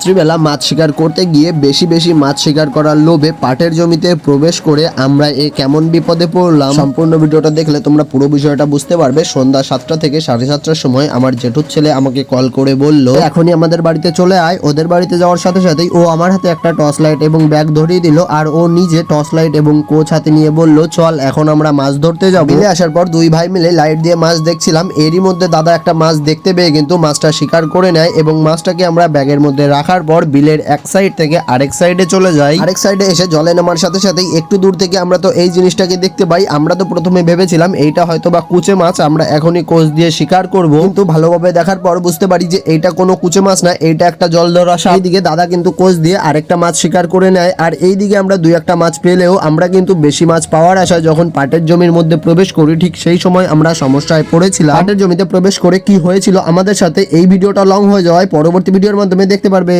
রাত্রিবেলা মাছ শিকার করতে গিয়ে বেশি বেশি মাছ শিকার করার লোভে পাটের জমিতে প্রবেশ করে আমরা এ কেমন বিপদে পড়লাম। সম্পূর্ণ ভিডিওটা দেখলে তোমরা পুরো বিষয়টা বুঝতে পারবে। সন্ধ্যা সাতটা থেকে সাড়ে সাতটার সময় আমার জেঠুর ছেলে আমাকে কল করে বলল, এখনই আমাদের বাড়িতে চলে আয়। ওদের বাড়িতে যাওয়ার সাথে সাথেই ও আমার হাতে একটা টর্চ লাইট এবং ব্যাগ ধরিয়ে দিল আর ও নিজে টর্চ লাইট এবং কোচ হাতে নিয়ে বলল, চল, এখন আমরা মাছ ধরতে যাব। বিলে আসার পর দুই ভাই মিলে লাইট দিয়ে মাছ দেখছিলাম। এরই মধ্যে দাদা একটা মাছ দেখতে পেয়ে কিন্তু মাছটা শিকার করে নেয় এবং মাছটাকে আমরা ব্যাগের মধ্যে রাখার পর বিলের এক সাইড থেকে আরেক সাইডে চলে যাই। আরেক সাইডে এসে জলে নামার সাথে সাথেই একটু দূর থেকে আমরা তো এই জিনিসটাকে দেখতে পাই। আমরা তো প্রথমে ভেবেছিলাম এইটা হয়তো বা কুচে মাছ, আমরা এখনই কোচ দিয়ে শিকার করব। কিন্তু ভালোভাবে দেখার পর বুঝতে পারি যে এইটা কোনো কুচে মাছ না, এইটা একটা জল ধরা সাপ এইদিকে দাদা কিন্তু কোচ দিয়ে আরেকটা মাছ শিকার করে নেয়। আর এইদিকে আমরা দুই একটা মাছ পেলেও আমরা কিন্তু বেশি মাছ পাওয়ার আশায় যখন পাটের জমির মধ্যে প্রবেশ করি, ঠিক সেই সময় আমরা সমস্যায় পড়েছিলাম। পাটের জমিতে প্রবেশ করে কি হয়েছিল আমাদের সাথে এই ভিডিওটা লং হয়ে যাওয়ায় পরবর্তী ভিডিওর মাধ্যমে দেখতে পারবে।